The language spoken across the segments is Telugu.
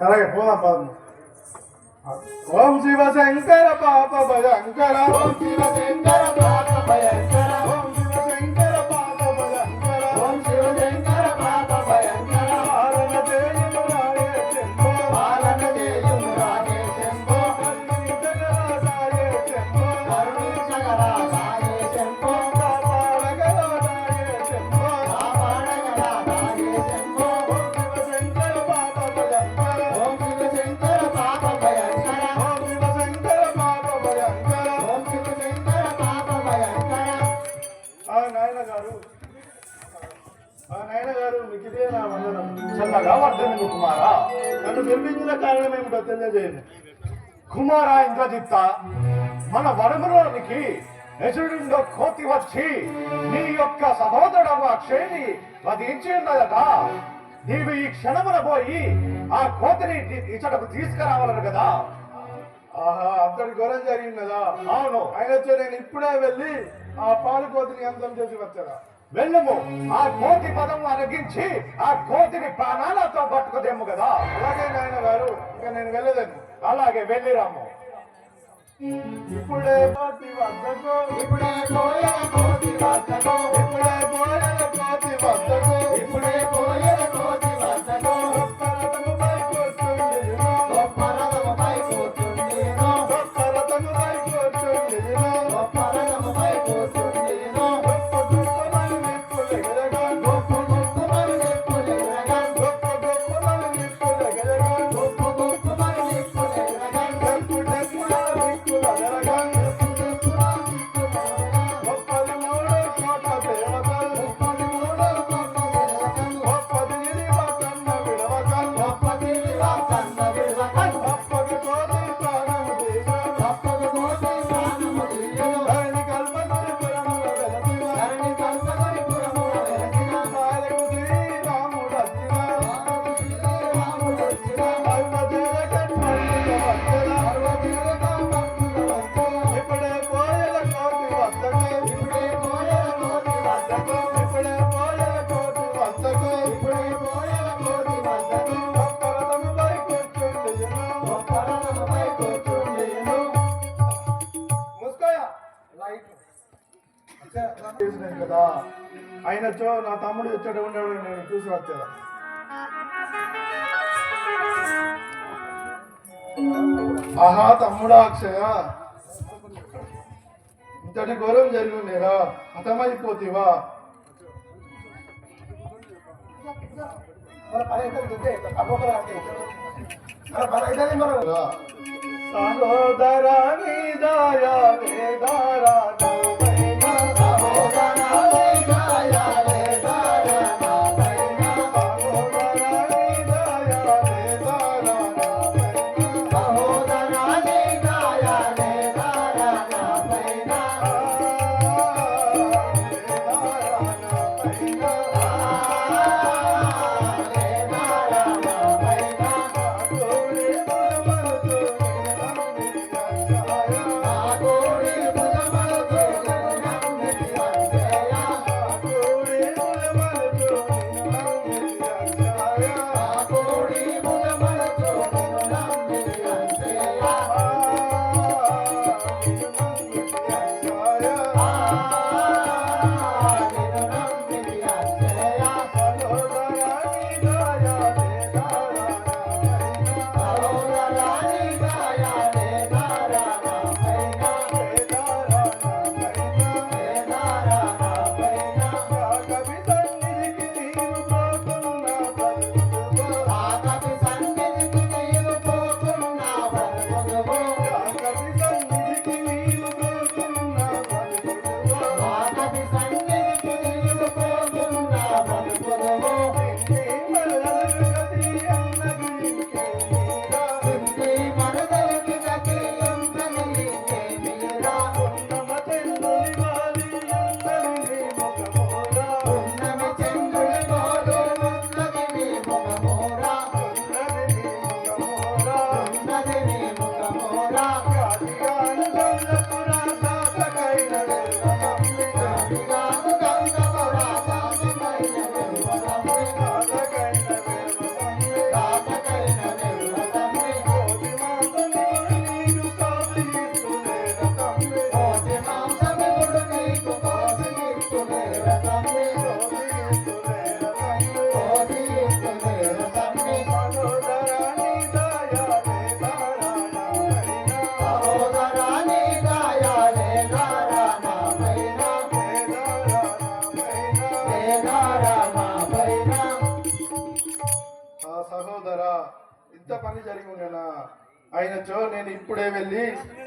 అలాగే పోదాం పదం. ఓం శివ శంకర పాప భయంకర ఓం శివ శంకర పాప భయంకర. కుమార ఇంద్రజిత్త మన వరములోనికి ఎసురుండో కోతి వచ్చి నీ యొక్క సహోదరుడు అక్షయని వధించి ఉన్నదట. నీవు ఈ క్షణమున పోయి ఆ కోతిని ఇచ్చటకు తీసుకురావాలను కదా. ఆహా అంతటి ఘోరం జరిగింది కదా. అవును. అయినచో నేను ఇప్పుడే వెళ్ళి ఆ పాలు కోతిని అంతం చేసి వచ్చారా వెళ్ళము. ఆ కోతి పదం అరగించి ఆ కోతిని ప్రాణాలతో పట్టుకుదేము కదా. అలాగే నాయన గారు ఇక నేను వెళ్ళలేను. అలాగే వెళ్ళిరాము. ఇప్పుడే కోతి వద్దకు. ఇప్పుడే పోయే కోతి వద్దకు. ఇప్పుడే పోయే కోతి వద్దకు. ఇప్పుడే పోయే కోతి వద్దకు. గొప్పరథముపై కూర్చుండినో గొప్పరథముపై కూర్చుండినో అయినచో నా తమ్ముడు వచ్చాడు ఉన్నాడు నేను చూసి వచ్చేదా? ఆహా తమ్ముడా అక్షయ. ఇంతటి ఘోరం జరిగిందేరా. హతమైపోతీవా సహోదరా నీదాయా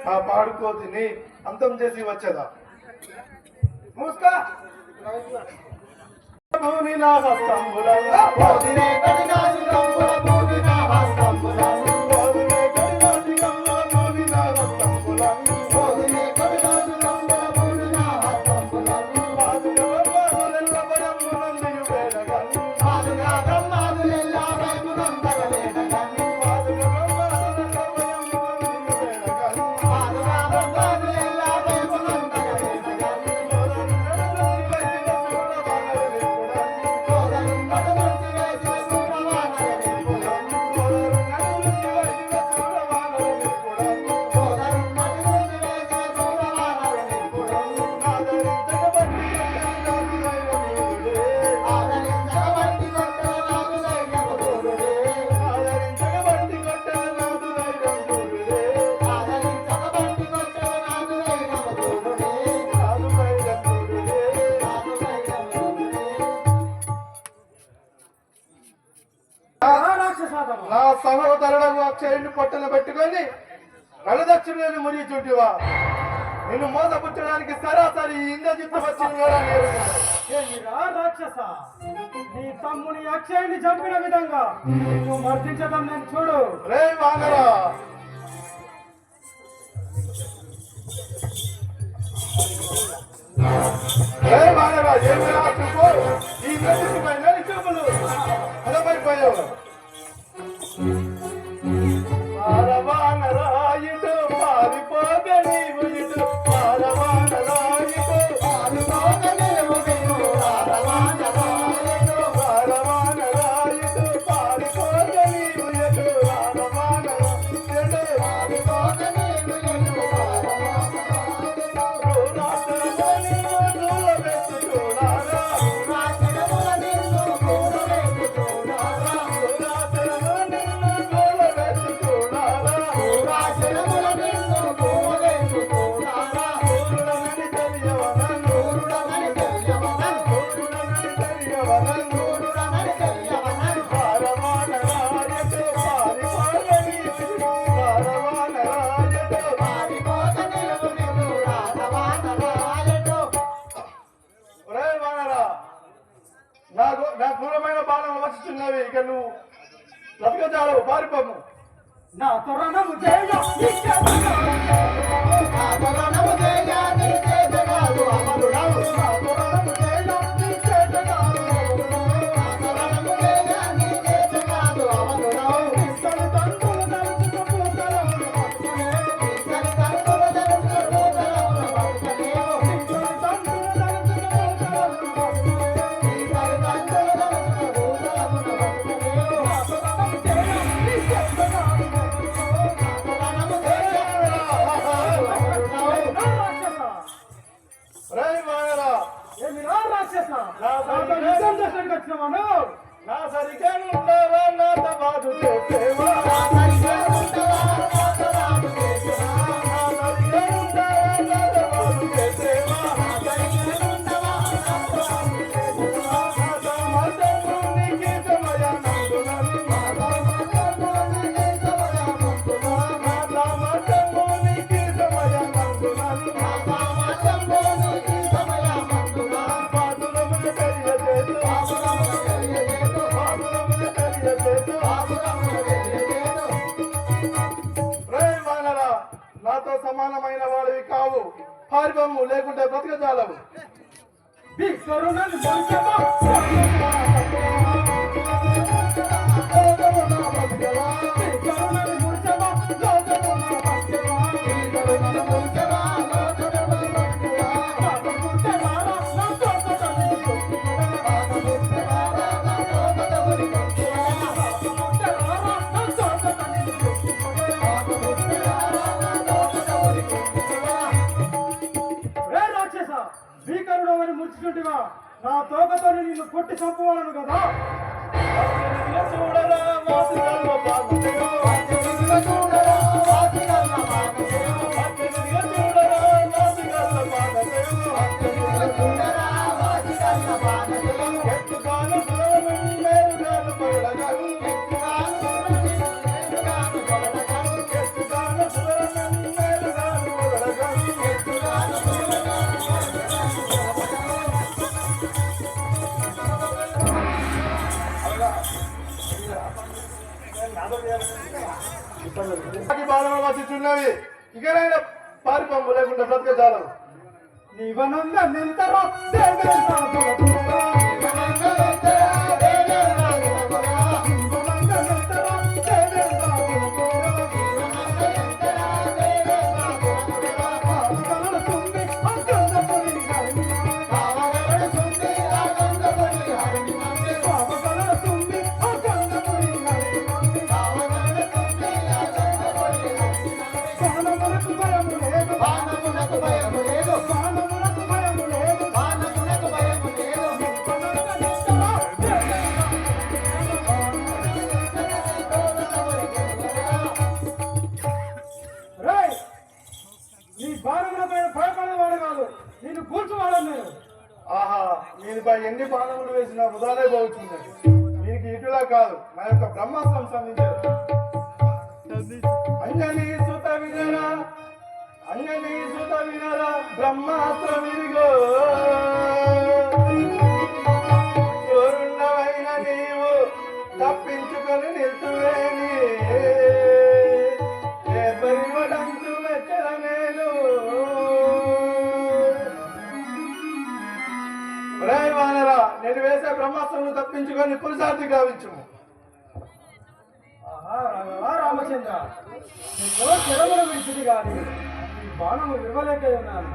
ఆ పాడుకోతిని అంతం చేసి వచ్చేదా కళ్ళదక్షిణలను మురిగి చుట్టివా నిన్ను మోసపుచ్చడానికి సరాసరి ఇంద్రజిత్తు వచ్చిన రాక్షస? నీ తమ్ముని అక్షయాన్ని చంపిన విధంగా నువ్వు మర్దించడం నేను చూడు. రే వాంగరా ఏమి రాత్రి ఈ ఇంద్రజిత్తు పైన బంగాళ పారిపోము నా తొరణము చేయ పారిపోవు పారిపోము లేకుంటే బ్రతకజాలవు. నా తోకతో నిన్ను కొట్టి చంపవాలను కదా? చూడరా బాధలు వచ్చిచున్నవి. ఇకనైనా పారిపోము లేకుండా బ్రతక చాలవు నింతరో నీ భయపడేవాడు కాదు. నేను కూర్చోవాడు నేను. ఆహా దీనిపై ఎన్ని బాణములు వేసినా వృధానే పోతుంది దీనికి ఇటులా కాదు నా యొక్క బ్రహ్మాస్త్రం సంధించారు అంజనీ సుత వినరా? అంజనీ సుత వినరా? బ్రహ్మాస్త్రం ఇదిగో. గావించుము. రామచంద్ర. నిన్ను చెరములు విడిచింది కానీ బాణము విడవలేక ఉన్నాను.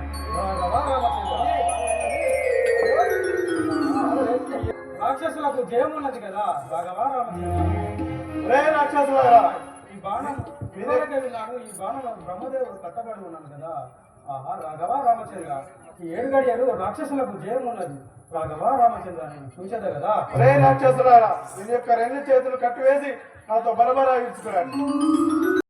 రాక్షసులకు జయం ఉన్నది కదా రాఘవా రామచంద్ర. రాక్షసులారా ఈ బాణం విడవలేక విన్నాను ఈ బాణం బ్రహ్మదేవుడు కట్టబడి ఉన్నాను కదా. ఆహా రాఘవా రామచంద్ర. ఈ ఏడు గడియలు రాక్షసులకు జయం ఉన్నది. రాఘవా రామచంద్ర నేను చూసేదే కదా? రే రాక్షసులారా దీని యొక్క రెండు చేతులు కట్టివేసి నాతో బలబరా ఇచ్చుకురాడు